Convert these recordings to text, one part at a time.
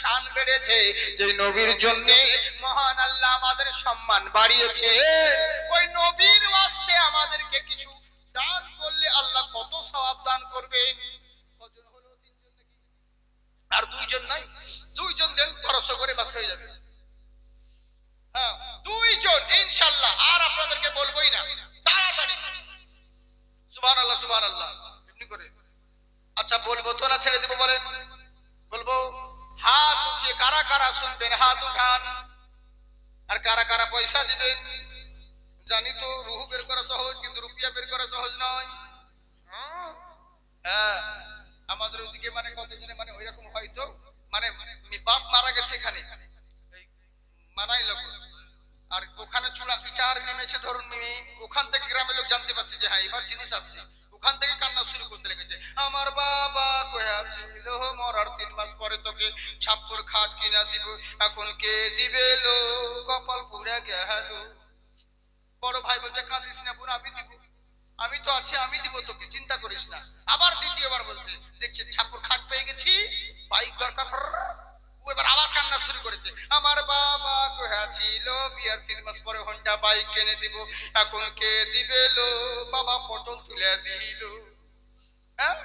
শান বেড়েছে। যে নবীর জন্য মহান আল্লাহ আমাদের সম্মান বাড়িয়েছে, ওই নবীর ওয়াস্তে আমাদেরকে কিছু দান করলে আল্লাহ কত সওয়াব দান করবেন? আর দুইজন নাই? দুইজন দেন বারোশো করে বাস হয়ে যাবে। হ্যাঁ দুইজন ইনশাল্লাহ আর আপনাদেরকে বলবোই না। তাড়াতাড়ি। সুবহান আল্লাহ সুবহান আল্লাহ এমনি করে। আচ্ছা বলব তো না ছেড়ে দেবো, বলেন। লোক। আর ওখানে চূড়া ইটার নেমেছে, ধরুন ওখান থেকে গ্রামের লোক জানতে পারছে যে হ্যাঁ এবার জিনিস আসছে। ওখান থেকে কান্না শুরু করতে লেগেছে। আমার বাবা কয়ে আছে মরার তিন মাস পরে তোকে ছাপ্পর খাট কিনা দিব। এখন কে দিবে লো? কপাল পুড়ে গেল। বড় ভাই বলছে, কাঁদিস না পুরো আমি দিব। আমি তো আছি, আমি দিব তোকে, চিন্তা করিস না। আবার দ্বিতীয়বার বলছে, দেখছে ছাপ্পর খাট পেয়ে গেছি, বাইক দরকার এবার হ্যাঁ?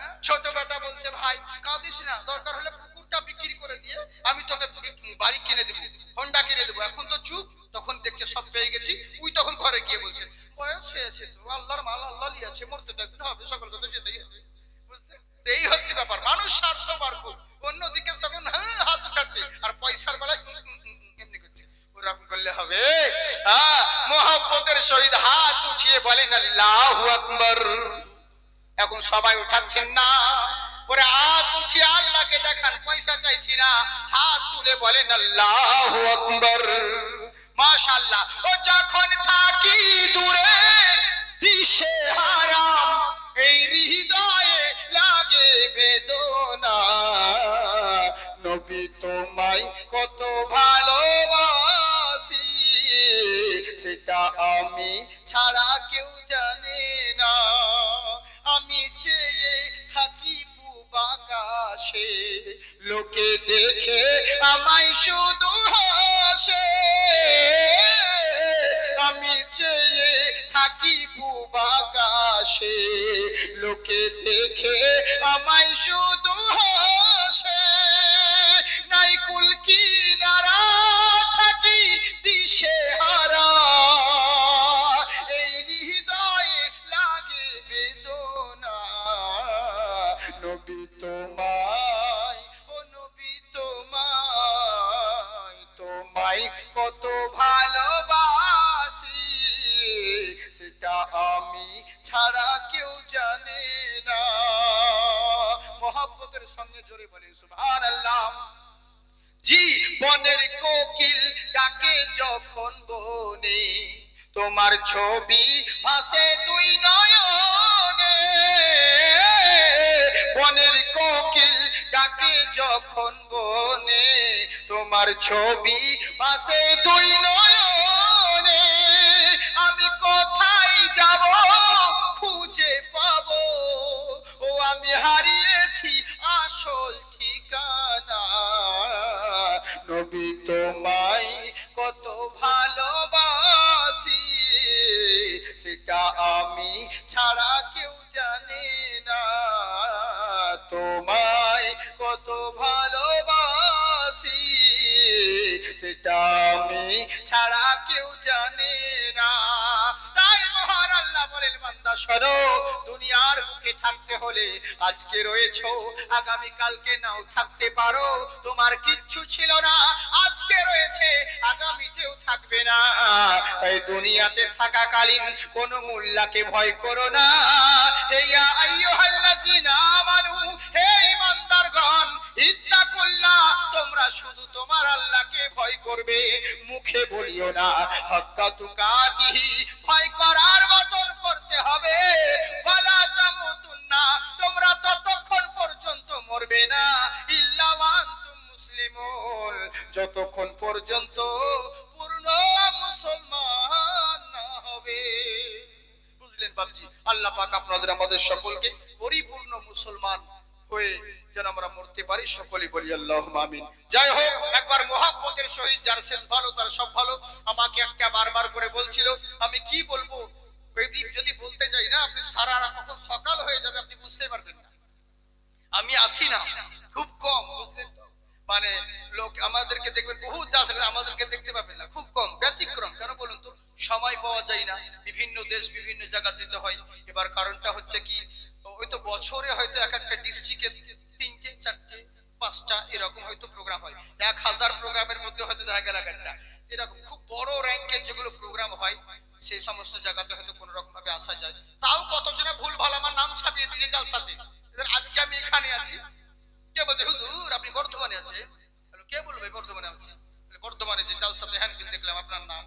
বিক্রি করে দিয়ে আমি তোকে বাড়ি কিনে দেবো, হন্ডা কিনে দেবো। এখন তো চুপ, তখন দেখছে সব পেয়ে গেছি উই তখন ঘরে গিয়ে বলছে, বয়স হয়েছে আল্লাহর মাল আল্লাহ লিয়াছে মরতে তো একদিন হবে, সকল কথা যেতেই হবে বুঝছেন? তো এই হচ্ছে ব্যাপার মানুষ স্বার্থপর খুব অন্যদিকে তখন হ্যাঁ হাত উঠাচ্ছে আর পয়সার বেলায় উম, উম, উম, উম, এমনি করছে ওরকম করলে হবে হ্যাঁ মোহাব্বতের সহিত উঠিয়ে বলেন, আল্লাহু আকবার। এখন সবাই উঠাচ্ছেন না। ওরে উঠিয়ে আল্লাহকে দেখান, পয়সা চাইছি না। হাত তুলে বলেন, আল্লাহু আকবার। মাশাআল্লাহ। ও যখন থাকি দূরে, দিশে হারাম, এই হৃদয়ে লাগে বেদনা। নবী তোমায় কত ভালোবাসি আমি ছাড়া কেউ জানে না। আমি চেয়ে থাকি পূবাকাশে, লোকে দেখে আমায় শুধু হাসে। আমি চেয়ে থাকি পূবাকাশে, লোকে দেখে আমায় শুধু কত ভালোবাসি, সেটা আমি ছাড়া কেউ জানে না। মহাব্বতের সঙ্গে জোরে বলে সুবহানাল্লাহ। জি, বনের কোকিল ডাকে যখন বনে, তোমার ছবি ভাসে দুই নয়নে। বনের কোকিল ডাকে যখন বনে, তোমার ছবি ভাসে দুই নয়নে আমি কোথায় যাব? খুঁজে পাবো। ও, আমি হারিয়েছি আসল ঠিকানা। নবী তোমায় কত ভালোবাসি, সেটা আমি ছাড়া কেউ জানে না। তাই মহান আল্লাহ বলেন, বান্দা, শোনো, দুনিয়ার বুকে থাকতে হলে আজকে রয়েছো আগামী কালকে নাও থাকতে পারো। তোমার কিচ্ছু ছিল না, আজকে রয়েছে, আগামীতেও থাকবে না। তাই দুনিয়াতে থাকাকালীন কোনো মোল্লাকে ভয় করো না। ইয়া তোমরা শুধু তোমার আল্লাহকে ভয় করবে, মুখে বলিও না। হাক্কা তুকাতিহি ভয় করার মতন করতে হবে। ফালা তোমরা ততক্ষণ পর্যন্ত মরবে না। যতক্ষণ পর্যন্ত পূর্ণ মুসলমান না হবে। বুঝলেন বাবজি আল্লাহ পাক আপনাদের, আমাদের সকলকে পরিপূর্ণ মুসলমান হয়ে যেন আমরা মরতে পারি, সকলেই বলি আল্লাহ আমিন। যাই হোক, একবার মহাব্বতের সহিত, যার শেষ ভালো, তার সব ভালো, আমাকে একটা বারবার করে বলছিল, আমি কি বলব? যদি বলতে যাই না, আপনি সারা কখন সকাল হয়ে যাবে, আপনি বুঝতে পারবেন না। আমি আসি না, খুব কম, বুঝলেন তো? মানে লোক আমাদেরকে দেখবেন বহু চাষ আমাদেরকে দেখতে পাবেন না, খুব কম, ব্যতিক্রম। কেন বলুন তো? সময় পাওয়া যায় না, বিভিন্ন দেশ, বিভিন্ন জায়গা যেতে হয়। এবার কারণটা হচ্ছে কি ওই তো বছরে হয়তো এক একটা ডিস্ট্রিক্টে তিনটে চারটে পাঁচটা এরকম হয়তো প্রোগ্রাম হয়। এক হাজার প্রোগ্রামের মধ্যে হয়তো দেখা গেল একটা। এরকম খুব বড় র্যাঙ্কের যেগুলো প্রোগ্রাম হয় সেই সমস্ত জায়গাতে হয়তো কোনো রকম ভাবে আসা যায়। তাও কতজনে ভুল ভালো আমার নাম ছাপিয়ে দিয়ে জালসাতে আজকে আমি এখানে আছি। কে বলছে হুজুর আপনি বর্ধমানে বলল, কে বলবে বর্ধমানে আছি? বর্ধমানে যে জালসাতে হ্যান বিল দেখলাম আপনার নাম।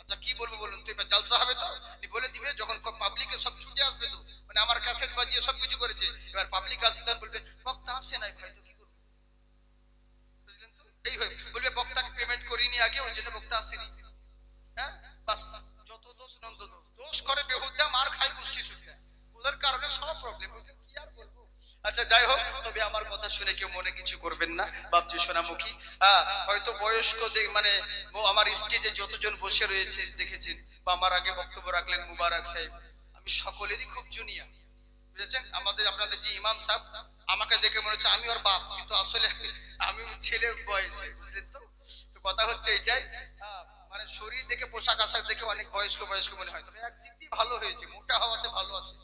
আচ্ছা কি বলব বলুন তো এবার জালসা হবে তো? বলে দিবে যখন পাবলিকে সব ছুটে আসবে তো। মানে আমার ক্যাসেট বাজিয়ে সব কিছু করেছে, এবার পাবলিক আর বলবে, বক্তা আসে নাই ভাই, তো কি করব? বুঝলেন তো? এই বলবে, বক্তাকে পেমেন্ট করিনি আগে, ওই জন্য বক্তা আসেনি। হ্যাঁ? বাস, যত দোষ নন্দ দোষ দোষ করে বেহুদা, মার খায় ওদের কারণে সব প্রবলেম কি আর বলব? আচ্ছা যাই হোক, তবে আমার কথা শুনে কেউ মনে কিছু করবেন না, বাপজি সোনামুখী। হ্যাঁ হয়তো বয়স্ক মানে আমার স্টেজে যতজন বসে রয়েছে, দেখেছেন, বা আমার আগে বক্তব্য রাখলেন মুবারক সাহেব। সকলেরই খুব জুনিয়র বুঝেছেন? আমাদের, আপনাদের যে ইমাম সাহেব, আমাকে দেখে মনে হচ্ছে আমি ওর বাপ, কিন্তু আসলে আমি ছেলে বয়সে, বুঝলেন তো? কথা হচ্ছে এটাই মানে শরীর দেখে, পোশাক আশাক দেখে অনেক বয়স্ক বয়স্ক মনে হয়। তবে একদিক দিয়ে ভালো হয়েছে, মোটা হওয়াতে ভালো আছে?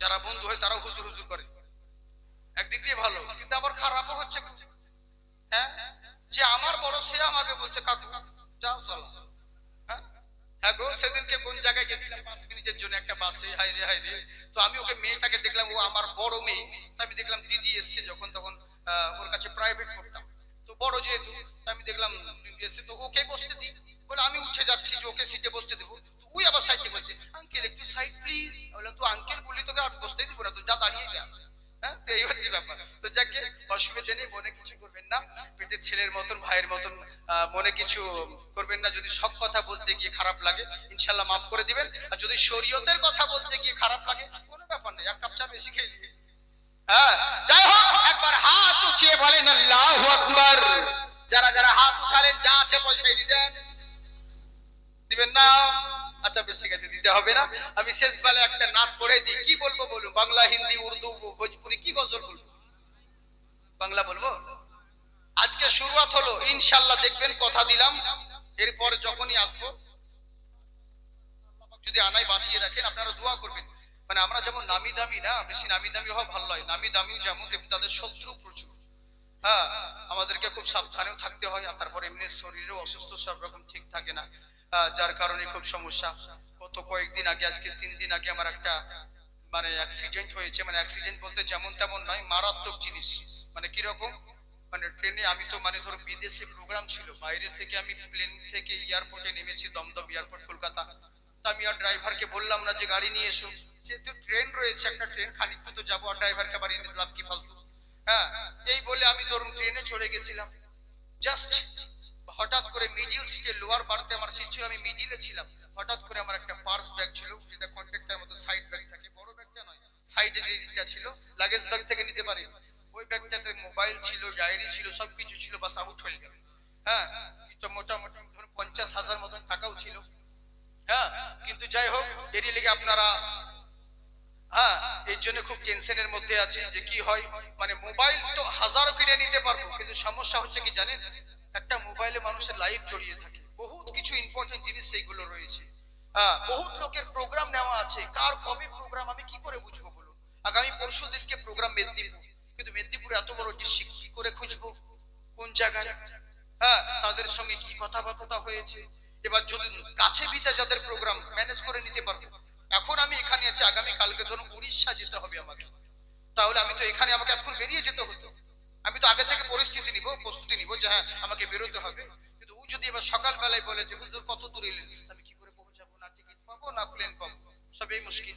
যারা বন্ধু হয় তারাও হুজুর হুজুর করে। একদিক দিয়ে ভালো, কিন্তু আবার খারাপও হচ্ছে। হ্যাঁ? যে আমার বড়, সে আমাকে বলছে, কাকু, যাও, চলো। হ্যাঁ হ্যাঁ বাসে আমি ওকে ওর কাছে প্রাইভেট করতাম। তো বড় যেহেতু আমি দেখলাম ওকে বসতে বলে, আমি উঠে যাচ্ছি, যে ওকে সিটে বসতে দেবো। ওই আবার সাইডে বলছে আঙ্কেল একটু সাইড প্লিজ বললাম তো আঙ্কেল বললি তোকে আর বসতে দিব না তো যা দাঁড়িয়ে যা। হ্যাঁ তো এই হচ্ছে ব্যাপার। যাকে অসুবিধা নেই, মনে কিছু করবেন না। পেটের ছেলের মতন, ভাইয়ের মতন মনে কিছু করবেন না। যদি সব কথা বলতে গিয়ে খারাপ লাগে ইনশাল্লাহ মাফ করে দিবেন। আর যদি শরীয়তের কথা বলতে গিয়ে খারাপ লাগে, কোনো ব্যাপার নেই, এক কাপ চা বেশি খেয়ে নিবে হ্যাঁ যাই হোক, একবার হাত উঠিয়ে বলেন আল্লাহু আকবার। যারা যারা হাত উঠালেন, যা আছে পয়সা দেন দিবেন না? আচ্ছা বেশ, ঠিক আছে, দিতে হবে না। আমি শেষ বেলা একটা নাচ পড়ে দিই। কি বলব বলুন? বাংলা, হিন্দি, উর্দু, ভোজপুরি, কি গজল বলব? বাংলা বলব? আজকে শুরুয়াত হলো ইনশাল্লাহ দেখবেন কথা দিলাম। এরপর যখনই আসব যদি আনাই বাঁচিয়ে রাখেন আপনারা দোয়া করবেন। মানে আমরা যেমন নামি দামি না বেশি নামি দামি হওয়া ভালো নয়। নামি দামিও যেমন তেমনি তাদের শত্রু প্রচুর। হ্যাঁ আমাদেরকে খুব সাবধানেও থাকতে হয় আর তারপর এমনি শরীরেও অসুস্থ সব রকম ঠিক থাকে না। আহ, যার কারণে খুব সমস্যা। গত কয়েকদিন আগে আজকে তিন দিন আগে আমার একটা মানে অ্যাক্সিডেন্ট হয়েছে। মানে অ্যাক্সিডেন্ট বলতে যেমন তেমন নয় মারাত্মক জিনিস। মানে কীরকম? মানে ট্রেনে আমি তো মানে ধরো বিদেশে প্রোগ্রাম ছিল, বাইরে থেকে আমি প্লেন থেকে এয়ারপোর্টে নেমেছি, দমদম এয়ারপোর্ট কলকাতা। তা আমি আর ড্রাইভারকে বললাম না যে গাড়ি নিয়ে এসো। যেহেতু ট্রেন রয়েছে, একটা ট্রেন খানিকটু তো যাব, আর ড্রাইভারকে আবার এনে দিলাম কি ফালতু। হ্যাঁ এই বলে আমি ধরুন ট্রেনে চড়ে গেছিলাম। জাস্ট হঠাৎ করে মিডিল সিটে লোয়ার বার্থে আমার সিট ছিল, আমি মিডিলে ছিলাম। হঠাৎ করে আমার একটা পার্স ব্যাগ ছিল, যেটা কন্ট্রাক্টর মতো সাইড ব্যাগ থাকে। বড় ব্যাগটা নয় সাইডে যে দিকটা ছিল লাগেজ ব্যাগ থেকে নিতে পারি। ওই মোবাইল ছিল ডায়েরি ছিল, সবকিছু ছিল, বাস আউট হয়ে গেল। হ্যাঁ মোটামুটি ধরুন পঞ্চাশ হাজার মতন টাকাও ছিল। হ্যাঁ কিন্তু যাই হোক, এরই লেগে আপনারা হ্যাঁ এই জন্য খুব টেনশনের মধ্যে যে কি হয়। মানে মোবাইল তো হাজারো কিনে নিতে পারব, কিন্তু সমস্যা হচ্ছে কি জানেন? একটা মোবাইলে মানুষের লাইফ জড়িয়ে থাকে। বহুত কিছু ইম্পর্টেন্ট জিনিস সেইগুলো রয়েছে। হ্যাঁ বহুত লোকের প্রোগ্রাম নেওয়া আছে। কার কবে প্রোগ্রাম আমি কি করে বুঝব বলুন? আগামী পরশু দিনকে প্রোগ্রাম মেদিনীপুর কিন্তু মেদিনীপুরে এত বড় ডিস্ট্রিক্ট কি করে খুঁজবো? কোন জায়গায়? হ্যাঁ তাদের সঙ্গে কি কথাবার্তা হয়েছে? এবার যদি কাছে ভিতে যাদের প্রোগ্রাম ম্যানেজ করে নিতে পারব এখন আমি এখানে আছি, আগামী কালকে ধরুন উড়িষ্যা যেতে হবে আমাকে। তাহলে আমি তো এখানে আমাকে এখন বেরিয়ে যেতে হতো। আমি তো আগে থেকে পরিস্থিতি নিব, প্রস্তুতি নিব যে হ্যাঁ আমাকে বেরোতে হবে। কিন্তু ও যদি এবার সকাল বেলায় বলে যে, হুজুর, কত দূর এলেন? আমি কি করে পৌঁছাবো? না টিকিট পাবো, না প্লেন পাবো? সবই মুশকিল।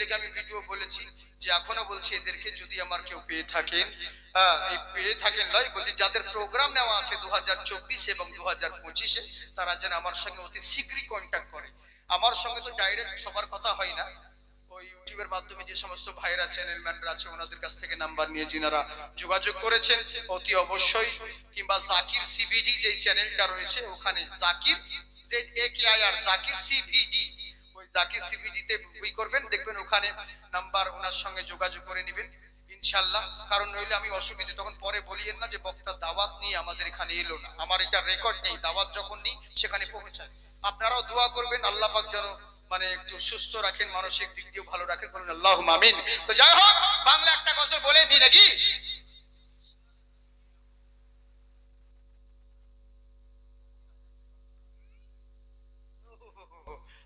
লেগে আমি ভিডিও বলেছি যে এখনও বলছি এদেরকে যদি আমার কেউ পেয়ে থাকেন পেয়ে থাকেন লয় বলছি যাদের প্রোগ্রাম নেওয়া আছে দু এবং দু তারা যেন আমার সঙ্গে অতি শীঘ্রই কন্ট্যাক্ট করে। আমার সঙ্গে তো ডাইরেক্ট সবার কথা হয় না। ওই ইউটিউবের মাধ্যমে যে সমস্ত ভাইরা চ্যানেলম্যানরা আছে, ওনাদের কাছ থেকে নাম্বার নিয়ে যিনারা যোগাযোগ করেছেন, অতি অবশ্যই, কিংবা জাকির সিবিডি যে চ্যানেলটা রয়েছে, ওখানে Zakir Z A K I R, Zakir CBD ওই জাকির সিবিডিতে ই করবেন, দেখবেন ওখানে নাম্বার ওনার সঙ্গে যোগাযোগ করে নেবেন ইনশাল্লাহ কারণ নইলে আমি অসুবিধে, তখন পরে বলিয়েন না যে, বক্তা দাওয়াত নিয়ে আমাদের এখানে এলো না। আমার এটা রেকর্ড নেই, দাওয়াত যখন নিই, সেখানে পৌঁছায়। আপনারাও দোয়া করবেন, আল্লাহ পাক যেন মানে একটু সুস্থ রাখেন, মানসিক দিক দিয়েও ভালো রাখেন, বলুন আল্লাহ আমিন। তো যাই হোক, বাংলা একটা গজল বলে দিই নাকি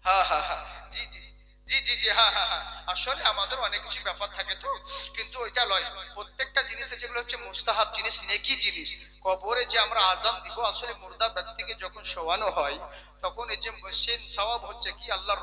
হ্যাঁ হ্যাঁ হ্যাঁ জি জি জি জি জি হ্যাঁ হ্যাঁ হ্যাঁ আসলে আমাদের অনেক কিছু ব্যাপার থাকে তো। কিন্তু ওইটা লয়, প্রত্যেকটা জিনিসে যেগুলো হচ্ছে মুস্তাহাব জিনিস, নেকি জিনিস। কবরে যে আমরা আজান দিব, আসলে মুর্দা ব্যক্তিকে যখন শোয়ানো হয়, তখন এই যে সে সওয়াব হচ্ছে কি, আল্লাহর